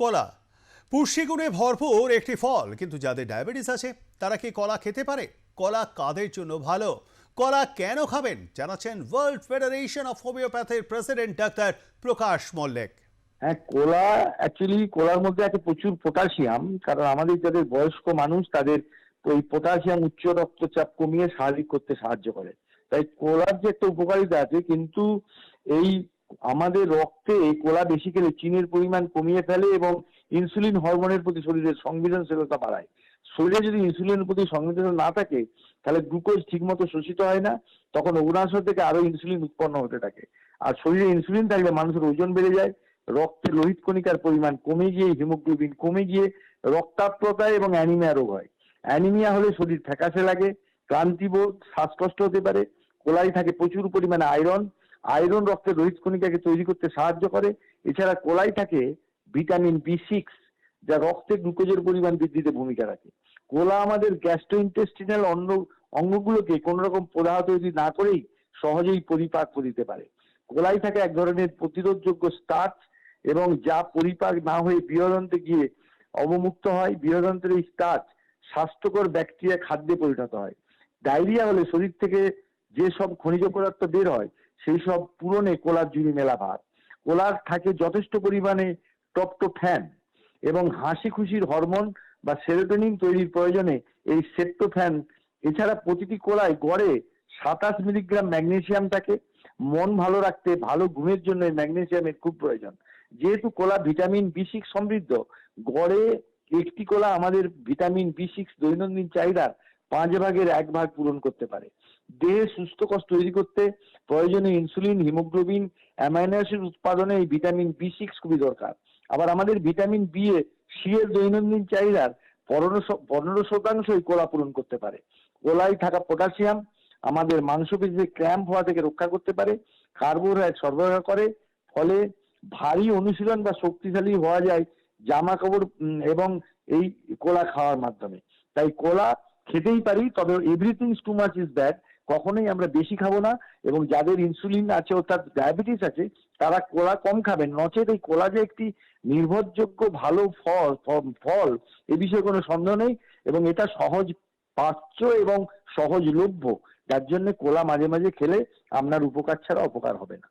কলা। পুষ্টিগুণে ভরপুর একটি ফল, কিন্তু যাদের ডায়াবেটিস আছে, তারা কি কলা খেতে পারে? কলা কাদের জন্য ভালো? কলা কেন খাবেন? জানাচ্ছেন ওয়ার্ল্ড ফেডারেশন অফ হোমিওপ্যাথির প্রেসিডেন্ট ডাক্তার প্রকাশ মল্লিক। হ্যাঁ কোলা অ্যাকচুয়ালি কোলার মধ্যে আছে প্রচুর পটাশিয়াম কারণ আমাদের যাদের বয়স্ক মানুষ, তাদের ওই পটাশিয়াম উচ্চ রক্তচাপ কমিয়ে স্বাভাবিক করতে সাহায্য করে। তাই কোলার যে একটা উপকারিতা আছে, কিন্তু এই আমাদের রক্তে কোলা বেশি খেলে চিনির পরিমাণ কমিয়ে ফেলে এবং ইনসুলিন হরমোনের প্রতি শরীরের সংবেদনশীলতা বাড়ায়। শরীরে যদি ইনসুলিনের প্রতি সংবেদনশীল না থাকে, তাহলে গ্লুকোজ ঠিকমতো শোষিত হয় না, তখন অগ্নাশয় থেকে আরও ইনসুলিন উৎপন্ন হতে থাকে। আর শরীরে ইনসুলিন থাকলে মানুষের ওজন বেড়ে যায়, রক্তে লোহিত কণিকার পরিমাণ কমে গিয়ে হিমোগ্লোবিন কমে গিয়ে রক্তাপ্রতা এবং অ্যানিমিয়া রোগ হয়। অ্যানিমিয়া হলে শরীর ফ্যাকাশে লাগে, ক্লান্তিবোধ, শ্বাসকষ্ট হতে পারে কোলাই থাকে প্রচুর পরিমাণে আয়রন আয়রন রক্তের রোহিত কণিকাকে তৈরি করতে সাহায্য করে। এছাড়া কোলাই থাকে ভিটামিন বি সিক্স, যা রক্তে গ্লুকোজের পরিমাণ বৃদ্ধিতে ভূমিকা রাখে। কোলা আমাদের গ্যাস্ট্রোইন্টেস্টিনাল অন্য অঙ্গগুলোকে কোনো রকম প্রদাহ তৈরি না করেই সহজেই পরিপাক করে দিতে পারে। কোলাই থাকে এক ধরনের প্রতিরোধযোগ্য স্টার্চ এবং যা পরিপাক না হয়ে বৃহদন্তে গিয়ে অবমুক্ত হয়। বৃহদন্তের এই স্টার্চ স্বাস্থ্যকর ব্যাকটেরিয়া খাদ্যে পরিণত হয়। ডায়রিয়া হলে শরীর থেকে যে সব খনিজ পদার্থ বের হয় সেই সব পূরণে কোলার জুড়ি মেলা ভার কোলার থাকে যথেষ্ট পরিমাণে টপটোফ্যান এবং হাসি খুশির হরমোন বা সেরোটোনিন তৈরির প্রয়োজনে এই সেপ্টোফ্যান, এছাড়া প্রতিটি কোলায় গড়ে সাতাশ মিলিগ্রাম ম্যাগনেশিয়াম থাকে মন ভালো রাখতে ভালো ঘুমের জন্য এই ম্যাগনেসিয়ামের খুব প্রয়োজন। যেহেতু কোলা ভিটামিন বি সিক্স সমৃদ্ধ, গড়ে একটি কোলা আমাদের ভিটামিন বি সিক্স দৈনন্দিন চাহিদার পাঁচ ভাগের এক ভাগ পূরণ করতে পারে। দেহে সুস্থ কোষ তৈরি করতে প্রয়োজনীয় ইনসুলিন হিমোগ্লোবিন অ্যামাইনো অ্যাসিড উৎপাদনে এই ভিটামিন বি সিক্স খুবই দরকার। আবার আমাদের ভিটামিন বি এ সি এর দৈনন্দিন চাহিদার পনেরো শতাংশই কোলা পূরণ করতে পারে। কোলায় থাকা পটাশিয়াম আমাদের মাংসপেশিতে ক্র্যাম্প হওয়া থেকে রক্ষা করতে পারে কার্বোহাইড্রেট সরবরাহ করে, ফলে ভারী অনুশীলন বা শক্তিশালী হওয়া যায় জামা কাপড় এবং এই কোলা খাওয়ার মাধ্যমে। তাই কোলা খেতেই পারি, তবে everything too much is bad কখনোই আমরা বেশি খাব না। এবং যাদের ইনসুলিন আছে অর্থাৎ ডায়াবেটিস আছে, তারা কোলা কম খাবেন। নচেত এই কোলা যে একটি নির্ভরযোগ্য ভালো ফল ফল এ বিষয়ে কোনো সন্দেহ নেই। এবং এটা সহজ পাচ্য এবং সহজলভ্য। যার জন্য কোলা মাঝে মাঝে খেলে আপনার উপকার ছাড়া অপকার হবে না।